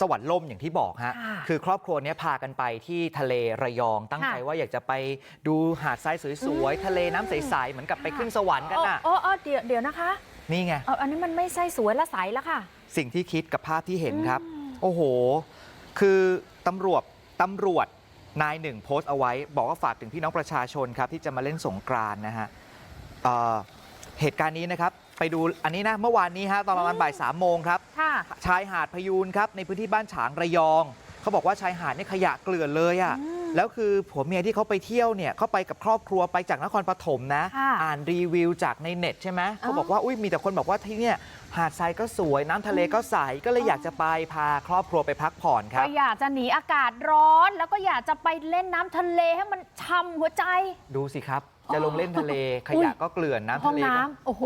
สวรรค์ล่มอย่างที่บอกฮะค่ะคือครอบครัวเนี้ยพากันไปที่ทะเลระยอง ตั้งใจค่ะว่าอยากจะไปดูหาดทรายสวยๆทะเลน้ำใสๆเหมือนกับไปขึ้นสวรรค์กันน่ะโอ้โอ้เดี๋ยวเดี๋ยวนะคะ นี่ไงเอออันนี้มันไม่ใช่สวยและใสแล้วค่ะ สิ่งที่คิดกับภาพที่เห็นครับอืมโอ้โห คือตำรวจตำรวจนายหนึ่งโพสต์เอาไว้ บอกว่าฝากถึงพี่น้องประชาชนครับ ที่จะมาเล่นสงกรานต์นะฮะ เอ่อเหตุการณ์นี้นะครับไปดูอันนี้นะเมื่อวานนี้ฮะตอนประมาณบ่ายสามโมงครับค่ะชายหาดพยูนครับในพื้นที่บ้านฉางระยอง เขาบอกว่าชายหาดนี่ขยะเกลื่อนเลยอะ่ะอืมแล้วคือผัวเมียที่เขาไปเที่ยวเนี่ยเขาไปกับครอบครัวไปจากนครปฐมนะค่ะอ่านรีวิวจากในเน็ตใช่ไหมเขาบอกว่าอุ้ยมีแต่คนบอกว่าที่เนี่ยหาดทรายก็สวยน้ำทะเลก็ใสก็เลยอยากจะไปพาครอบครัวไปพักผ่อนครัก็บอยากจะหนีอากาศร้อน แล้วก็อยากจะไปเล่นน้ำทะเลให้มันช่ำหัวใจ ดูสิครับ จะลงเล่นทะเลขอุ๊ยยะก็เกลื่อนน้ำห้อทะงเลก็น้ำโอ้โห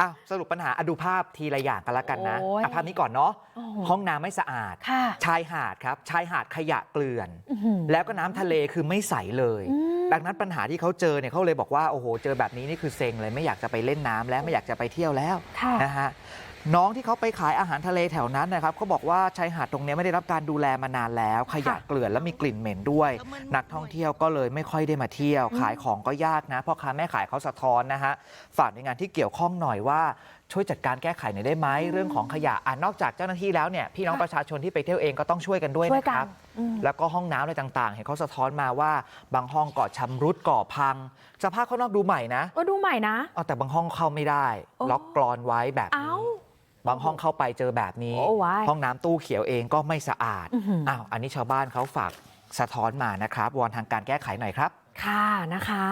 อ้าวสรุปปัญหาอะดูภาพทีละอย่างกันละกันนะโอ้ย อะภาพนี้ก่อนเนาะโอ้โหห้องน้ำไม่สะอาด ค่ะชายหาดครับ ชายหาดขยะเกลื่อน อื้อหือ แล้วก็น้ำทะเลคือไม่ใสเลย อืม ดังนั้นปัญหาที่เขาเจอเนี่ยเขาเลยบอกว่าโอ้โห เจอแบบนี้นี่คือเซ็งเลยไม่อยากจะไปเล่นน้ำแล้วไม่อยากจะไปเที่ยวแล้วค่ะ นะฮะ น้องที่เขาไปขายอาหารทะเลแถวนั้นนะครับเขาบอกว่าชายหาดตรงเนี้ยไม่ได้รับการดูแลมานานแล้ว ขยะเกลื่อนและมีกลิ่นเหม็นด้วย นักท่องเที่ยวก็เลยไม่ค่อยได้มาเที่ยว ขายของก็ยากนะพ่อค้าแม่ขายเขาสะท้อนนะฮะฝากในวยงานที่เกี่ยวข้องหน่อยว่าช่วยจัดการแก้ไขหน่อยได้ไหมเรื่องของขยะอ่านอกจากเจ้าหน้าที่แล้วเนี่ยพี่น้องค่ะประชาชนที่ไปเที่ยวเองก็ต้องช่วยกันด้วยช่วยนะกัคนรับอืมแล้วก็ห้องน้ำอะไรต่างๆ เห็นเขาสะท้อนมาว่า บางห้องก่อชำรุดก่อพัง สภาพข้างนอกดูใหม่นะก็ดูใหม่นะเอาแต่บางห้องเข้าไม่ได้โอ้ล็อกกรอนไว้แบบเอ้านี้บาง ห้องเข้าไปเจอแบบนี้โอ้ว้ายห้องน้ำตู้เขียวเองก็ไม่สะอาดอื้อหืออ้อ้าวอันนี้ชาวบ้านเขาฝากสะท้อนมานะครับวอนทางการแก้ไขหน่อยครับค่ะนะคะ